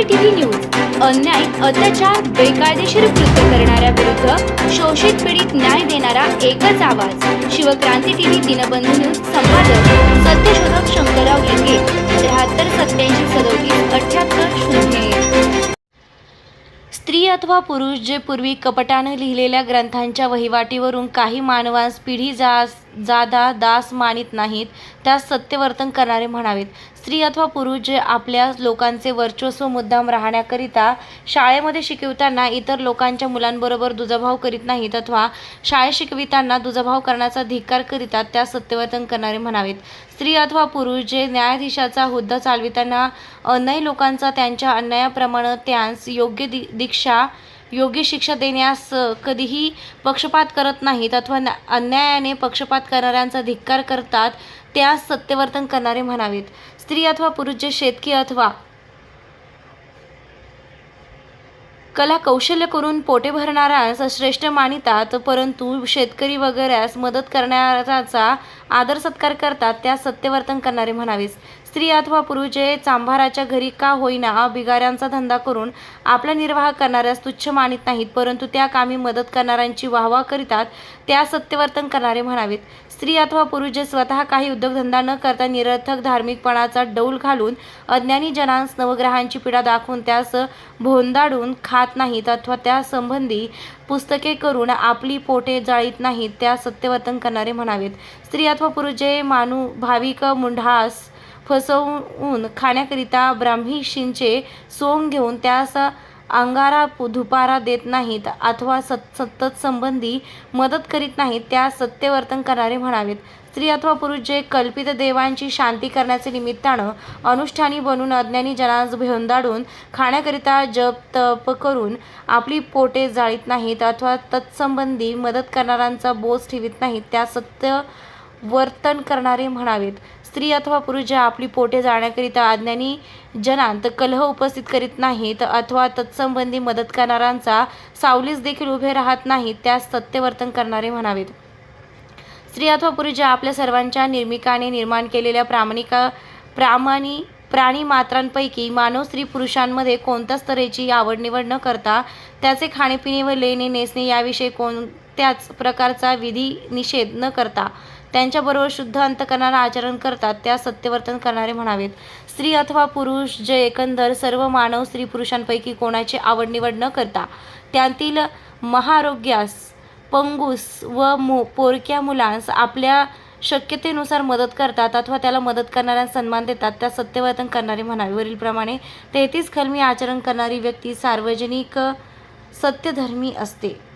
क्रांती TV news अन्याय अत्याचार बेकायदेशीर कृत्य करणाऱ्या विरुद्ध शोषित पीडित न्याय देणारा एकच आवाज. शिवक्रांती टीव्ही दिनबंधू न्यूज संपादक सत्यशोधक शंकरराव लिंगे त्र्याहत्तर सत्याऐंशी सदोतीस अठ्याहत्तर शून्य स्त्री अथवा पुरुष जे पूर्वी कपटानं लिहिलेल्या ग्रंथांच्या वहिवाटीवरून काही मानवांस पिढी जास जादा दास मानित नाहीत त्यास सत्यवर्तन करणारे म्हणावेत. स्त्री अथवा पुरुष जे आपल्या लोकांचे वर्चस्व मुद्दाम राहण्याकरिता शाळेमध्ये शिकविताना इतर लोकांच्या मुलांबरोबर दुजाभाव करीत नाहीत अथवा शाळेत शिकविताना दुजाभाव करण्याचा धिक्कार करीतात त्यास सत्यवर्तन करणारे म्हणावेत. स्त्री अथवा पुरुष जे न्यायाधीशाचा हुद्दा चालविताना अन्यायी लोकांचा त्यांच्या अन्यायाप्रमाणे त्यांस योग्य दि दीक्षा योग्य शिक्षा देण्यास कधीही पक्षपात करत नाहीत अथवा अन्यायाने पक्षपात करणाऱ्यांचा धिक्कार करतात त्यास सत्यवर्तन करणारे म्हणावेत. स्त्री अथवा पुरुष जे शेतकी अथवा कला कौशल्य करून पोटे भरणाऱ्यास श्रेष्ठ मानितात परंतु शेतकरी वगैरेस मदत करणाऱ्याचा आदर सत्कार करतात त्या सत्यवर्तन करणारे म्हणावेस स्त्री अथवा पुरुष जे चांभाराच्या घरी का होईना बिगाऱ्यांचा धंदा करून आपला निर्वाह करणाऱ्यास तुच्छ मानित नाहीत परंतु त्या कामी मदत करणाऱ्यांची वाहवा करीतात त्या सत्यवर्तन करणारे म्हणावेत. स्त्री अथवा पुरुष जे स्वतः काही उद्योगधंदा न करता निरर्थक धार्मिकपणाचा डौल घालून अज्ञानी जनांस नवग्रहांची पीडा दाखवून त्यास भोंदाडून खात नाहीत अथवा त्यासंबंधी पुस्तके करून आपली पोटे जाळीत नाहीत त्या सत्यवर्तन करणारे म्हणावेत. स्त्री अथवा पुरुष जे मानू भाविक मुंढास फसवून खाण्याकरिता ब्राह्मीशींचे सोंग घेऊन त्यास अंगारा धुपारा देत नाहीत अथवा सत सतत संबंधी मदत करीत नाहीत त्या सत्यवर्तन करणारे म्हणावेत. स्त्री अथवा पुरुष जे कल्पित देवांची शांती करण्याचे निमित्तानं अनुष्ठानी बनून अज्ञानी जनास भेंदाडून खाण्याकरिता जप तप करून आपली पोटे जाळीत नाहीत अथवा तत्संबंधी मदत करणाऱ्यांचा बोज ठेवीत नाहीत त्या सत्य वर्तन करणारे म्हणावेत. स्त्री अथवा पुरुष ज्या आपली पोटे जाण्याकरिता अज्ञानी जनांत कलह उपस्थित करीत नाहीत अथवा तत्संबंधी मदत करणाऱ्यांचा सावलीस देखील उभे राहत नाहीत त्यास सत्यवर्तन करणारे म्हणावेत. स्त्री अथवा पुरुष ज्या आपल्या सर्वांच्या निर्मिकाने निर्माण केलेल्या प्रामाणिक प्रामाणी प्राणी मात्रांपैकी मानव स्त्री पुरुषांमध्ये कोणत्याच तऱ्हेची आवड निवड न करता त्याचे खाणेपिणे व लेणे नेसणे याविषयी कोणत्याच प्रकारचा विधी निषेध न करता त्यांच्याबरोबर शुद्ध अंतकरणाला आचरण करतात त्या सत्यवर्तन करणारे म्हणावेत. स्त्री अथवा पुरुष जे एकंदर सर्व मानव स्त्री पुरुषांपैकी कोणाची आवड निवड न करता त्यातील महारोग्यास पंगूस व मो पोरक्या मुलांस आपल्या शक्यतेनुसार मदत करतात अथवा त्याला मदत करणाऱ्या सन्मान देतात त्या सत्यवर्तन करणारे म्हणावे. वरीलप्रमाणे तेहतीस कलमी आचरण करणारी व्यक्ती सार्वजनिक सत्यधर्मी असते.